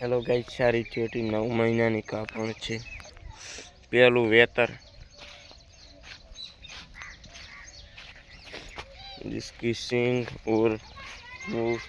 Hello guys સારી ચોટી નવ મહિનાની કાપણ છે. પહેલું વેતર. જિસકી સિંગ ઓર મૂવ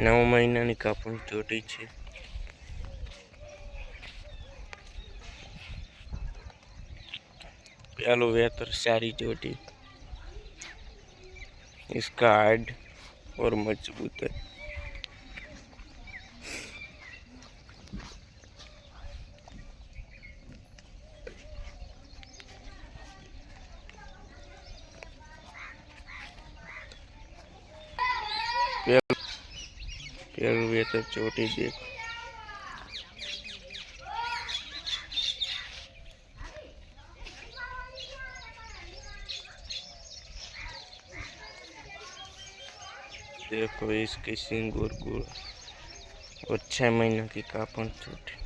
નવ મહિનાની કાપણ ચોટી છે प्यालो बेहतर सारी चोटी इसका हाड और मजबूत है पेड़ बेहतर चोटी देख देखो, इसकी सिंग और गुड़ और छः महीनों की कापन छोटी